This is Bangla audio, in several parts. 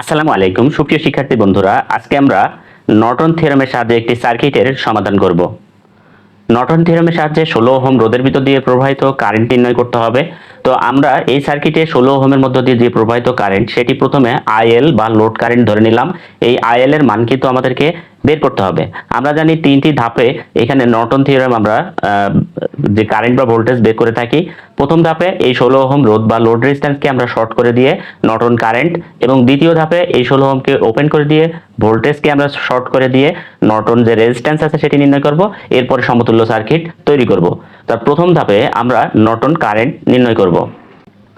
আসসালামু আলাইকুম। সুপ্রিয় শিক্ষার্থী বন্ধুরা, আজকে আমরা নটন থিওরামের সাহায্যে একটি সার্কিটের সমাধান করব। নটন থিওরামের সাহায্যে ষোলো ওহম রোদের ভিতর দিয়ে প্রবাহিত কারেন্ট নির্ণয় করতে হবে। তো আমরা এই সার্কিটে ষোলো ওহমের মধ্য দিয়ে যে প্রবাহিত কারেন্ট সেটি প্রথমে আইএল বা লোড কারেন্ট ধরে নিলাম। এই আইএল এর মান কিন্তু আমাদেরকে বের করতে হবে। আমরা জানি তিনটি ধাপে এখানে নর্টন থিওরাম আমরা যে কারেন্ট বা ভোল্টেজ বের করে থাকি। প্রথম ধাপে এই ষোলো ওহম রোধ বা লোড রেজিস্ট্যান্সকে আমরা শর্ট করে দিয়ে নর্টন কারেন্ট এবং দ্বিতীয় ধাপে এই ষোলো ওহমকে ওপেন করে দিয়ে ভোল্টেজকে আমরা শর্ট করে দিয়ে নর্টন যে রেজিস্ট্যান্স আছে সেটি নির্ণয় করব। এরপরে সমতুল্য সার্কিট তৈরি করব। তার প্রথম ধাপে আমরা নর্টন কারেন্ট নির্ণয় করব।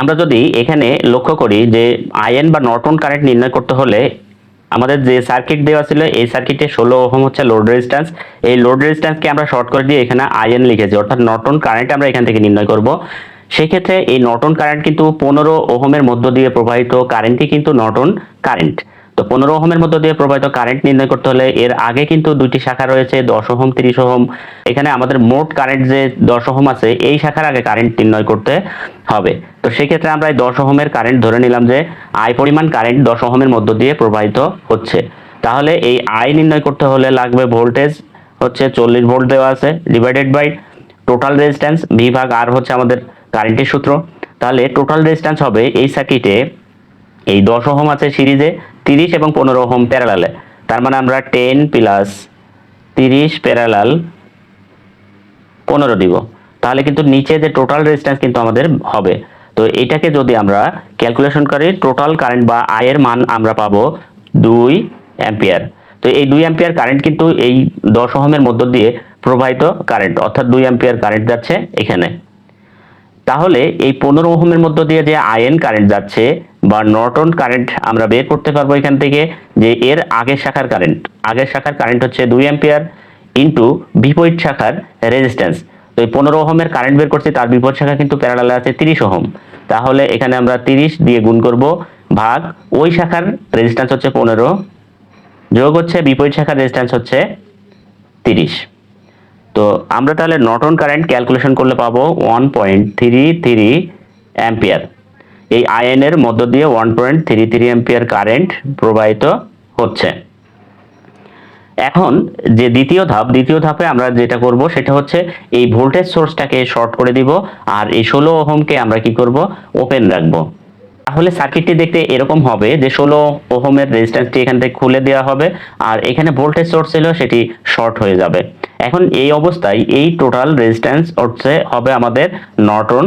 আমরা যদি এখানে লক্ষ্য করি যে আইএন বা নর্টন কারেন্ট নির্ণয় করতে হলে আমাদের যে সার্কিট দেওয়া ছিল, এই সার্কিটে ষোলো ওহম হচ্ছে লোড রেজিস্ট্যান্স এই লোড রেজিস্ট্যান্সকে আমরা শর্ট করে দিয়ে এখানে আইএন লিখেছি, অর্থাৎ নর্টন কারেন্ট আমরা এখান থেকে নির্ণয় করব। সেক্ষেত্রে এই নর্টন কারেন্ট কিন্তু পনেরো ওহমের মধ্য দিয়ে প্রবাহিত কারেন্টই কিন্তু নর্টন কারেন্ট। তো পনেরো ওহমের মধ্য দিয়ে প্রবাহিত কারেন্ট নির্ণয় করতে হলে এর আগে কিন্তু দুইটি শাখা রয়েছে, দশ ওহম, তিরিশ ওহম। এখানে আমাদের মোট কারেন্ট যে দশ ওহম আছে, এই শাখার আগে কারেন্ট নির্ণয় করতে হবে। তো সেক্ষেত্রে আমরা এই দশ ওহমের কারেন্ট ধরে নিলাম যে আয় পরিমাণ কারেন্ট দশ ওহমের মধ্য দিয়ে প্রবাহিত হচ্ছে। তাহলে এই আয় নির্ণয় করতে হলে লাগবে ভোল্টেজ হচ্ছে চল্লিশ ভোল্ট দেওয়া আছে divided by total resistance V ভাগ আর হচ্ছে আমাদের কারেন্টের সূত্র। তাহলে টোটাল রেজিস্ট্যান্স হবে এই সার্কিটে এই দশ ওহম আছে সিরিজে তিরিশ এবং পনেরো ওহম প্যারালালে তার মানে আমরা টেন প্লাস তিরিশ প্যারালাল পনেরো দিব। তাহলে কিন্তু নিচে যে টোটাল রেজিস্ট্যান্স কিন্তু আমাদের হবে। তো এটাকে যদি আমরা ক্যালকুলেশন করি টোটাল কারেন্ট বা আয়ের মান আমরা পাবো দুই অ্যাম্পিয়ার তো এই দুই অ্যাম্পিয়ার কারেন্ট কিন্তু এই দশ ওহমের মধ্য দিয়ে প্রবাহিত কারেন্ট অর্থাৎ দুই অ্যাম্পিয়ার কারেন্ট যাচ্ছে এখানে। তাহলে এই পনেরো ওহমের মধ্য দিয়ে যে আয়ন কারেন্ট যাচ্ছে বা নর্টন কারেন্ট আমরা বের করতে পারব এখান থেকে যে এর আগের শাখার কারেন্ট। আগের শাখার কারেন্ট হচ্ছে দুই অ্যাম্পিয়ার ইন্টু বিপরীত শাখার রেজিস্ট্যান্স তো এই পনেরো ওহমের কারেন্ট বের করছি, তার বিপরীত শাখা কিন্তু প্যারালালে আছে তিরিশ ওহম। তাহলে এখানে আমরা তিরিশ দিয়ে গুণ করব ভাগ, ওই শাখার রেজিস্ট্যান্স হচ্ছে পনেরো, যোগ হচ্ছে বিপরীত শাখার রেজিস্ট্যান্স হচ্ছে তিরিশ। তো আমরা তাহলে নর্টন কারেন্ট ক্যালকুলেশন করলে পাবো one point three three ampere. এই আয়নের মধ্য দিয়ে one point three three ampere current প্রবাহিত হচ্ছে। এখন যে দ্বিতীয় ধাপ, দ্বিতীয় ধাপে আমরা যেটা করব সেটা হচ্ছে এই ভোল্টেজ সোর্সটাকে শর্ট করে দিব আর এই ষোলো ওহমকে আমরা কি করব? ওপেন রাখব। তাহলে সার্কিটটি দেখতে এরকম হবে যে ষোলো ওহমের রেজিস্ট্যান্সটি এখান থেকে খুলে দেওয়া হবে আর এখানে ভোল্টেজ সোর্স ছিল সেটি শর্ট হয়ে যাবে। এখন এই অবস্থায় এই টোটাল রেজিস্ট্যান্স হচ্ছে, হবে আমাদের নর্টন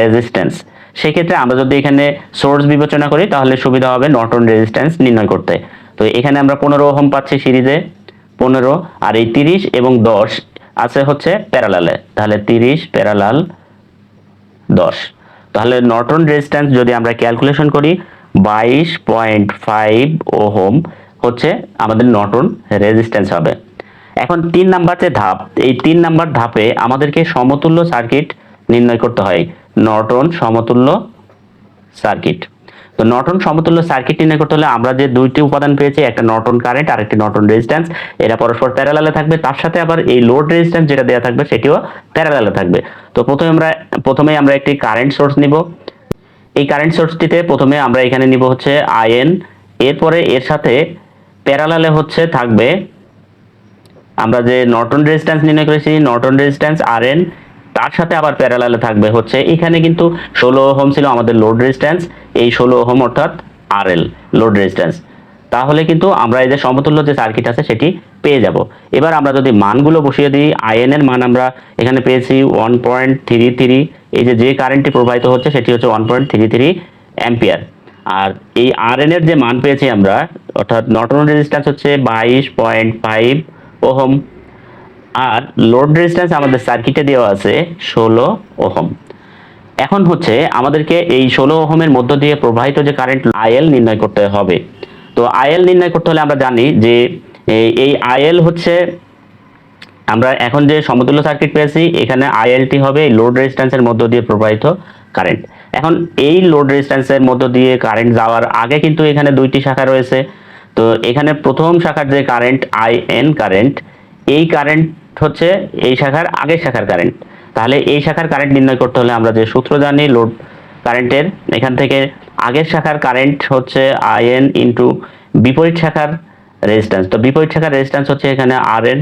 রেজিস্ট্যান্স সেক্ষেত্রে আমরা যদি এখানে সোর্স বিবেচনা করি, তাহলে সুবিধা হবে নর্টন রেজিস্ট্যান্স নির্ণয় করতে। তো এখানে আমরা পনেরো ওহম পাচ্ছি সিরিজে। পনেরো আর এই তিরিশ এবং দশ আছে হচ্ছে প্যারালালে তাহলে তিরিশ প্যারালাল দশ। তাহলে নর্টন রেজিস্ট্যান্স যদি আমরা ক্যালকুলেশন করি, বাইশ পয়েন্ট ফাইভ ওহম হচ্ছে আমাদের নর্টন রেজিস্ট্যান্স হবে। এখন তিন নাম্বার যে ধাপ, এই তিন নাম্বার ধাপে আমাদেরকে সমতুল্য সার্কিট নির্ণয় করতে হয়। নর্টন সমতুল্য সার্কিট। তো নর্টন সমতুল্য সার্কিট নির্ণয় করতে হলে আমরা যে দুইটি উপাদান পেয়েছি, একটা নর্টন কারেন্ট আর একটি নর্টন রেজিস্ট্যান্স, এরা পরস্পর প্যারালালে থাকবে। তার সাথে আবার এই লোড রেজিস্ট্যান্স যেটা দেওয়া থাকবে, সেটিও প্যারালালে থাকবে। তো প্রথমে আমরা প্রথমে আমরা একটি কারেন্ট সোর্স নিব। এই কারেন্ট সোর্সটিতে প্রথমে আমরা এখানে নিব হচ্ছে আইএন এরপরে এর সাথে প্যারালালে হচ্ছে থাকবে, আমরা যে নর্টন রেজিস্ট্যান্স নির্ণয় করেছি, নর্টন রেজিস্ট্যান্স আর এন তার সাথে আবার প্যারালালে থাকবে হচ্ছে, এখানে কিন্তু ষোলো ওহম ছিল আমাদের লোড রেজিস্ট্যান্স এই ষোলো ওহম অর্থাৎ আর এল লোড রেজিস্ট্যান্স তাহলে কিন্তু আমরা এই যে সমতুল্য যে সার্কিট আছে সেটি পেয়ে যাব। এবার আমরা যদি মানগুলো বসিয়ে দিই আইএন এর মান আমরা এখানে পেয়েছি ওয়ান পয়েন্ট থ্রি থ্রি এই যে যে কারেন্টটি প্রবাহিত হচ্ছে সেটি হচ্ছে one point three three ampere আর এই আর এর যে মান পেয়েছি আমরা, অর্থাৎ নর্টন রেজিস্ট্যান্স হচ্ছে বাইশ পয়েন্ট ফাইভ ওহম আর লোড রেজিস্ট্যান্স আমাদের সার্কিটে দেওয়া আছে ষোলো ওহম। এখন হচ্ছে আমাদেরকে এই ষোলো ওহমের মধ্য দিয়ে প্রবাহিত যে কারেন্ট আইএল নির্ণয় করতে হবে। তো আইএল নির্ণয় করতে হলে আমরা জানি যে এই- আইএল হচ্ছে, আমরা এখন যে সমতুল্য সার্কিট পেয়েছি, এখানে আইএলটি হবে এই লোড রেজিস্ট্যান্সের মধ্য দিয়ে প্রবাহিত কারেন্ট এখন এই লোড রেজিস্ট্যান্সের মধ্য দিয়ে কারেন্ট যাওয়ার আগে কিন্তু এখানে দুইটি শাখা রয়েছে। তো এখানে প্রথম শাখার যে কারেন্ট আই এন কারেন্ট এই কারেন্ট হচ্ছে এই শাখার আগের শাখার কারেন্ট তাহলে এই শাখার কারেন্ট নির্ণয় করতে হলে আমরা যে সূত্র জানি লোড কারেন্টের এখান থেকে আগের শাখার কারেন্ট হচ্ছে আইএন ইন্টু বিপরীত শাখার রেজিস্ট্যান্স তো বিপরীত শাখার রেজিস্ট্যান্স হচ্ছে এখানে আর এন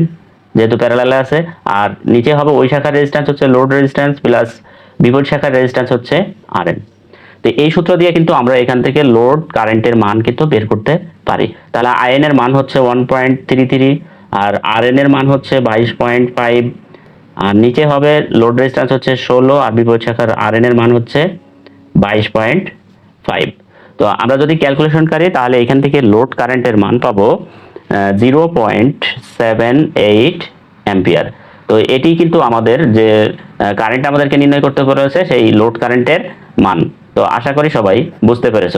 যেহেতু প্যারালালে আছে, আর নিচে হবে ওই শাখার রেজিস্ট্যান্স হচ্ছে লোড রেজিস্ট্যান্স প্লাস বিপরীত শাখার রেজিস্ট্যান্স হচ্ছে আর এন তো এই সূত্র দিয়ে কিন্তু আমরা এখান থেকে লোড কারেন্টের মান কিন্তু বের করতে পারি। তাহলে আইএন এর মান হচ্ছে ওয়ান পয়েন্ট থ্রি থ্রি আর আর এন এর মান হচ্ছে বাইশ পয়েন্ট ফাইভ আর নিচে হবে লোড রেজিস্ট্যান্স হচ্ছে ষোলো, আর বিপরীত শাখার আর এন এর মান হচ্ছে বাইশ পয়েন্ট ফাইভ তো আমরা যদি ক্যালকুলেশন করি, তাহলে এখান থেকে লোড কারেন্টের মান পাবো zero point seven eight ampere তো এটি কিন্তু আমাদের যে কারেন্ট আমাদেরকে নির্ণয় করতে বলেছে, সেই লোড কারেন্টের মান। তো আশা করি সবাই বুঝতে পেরেছ।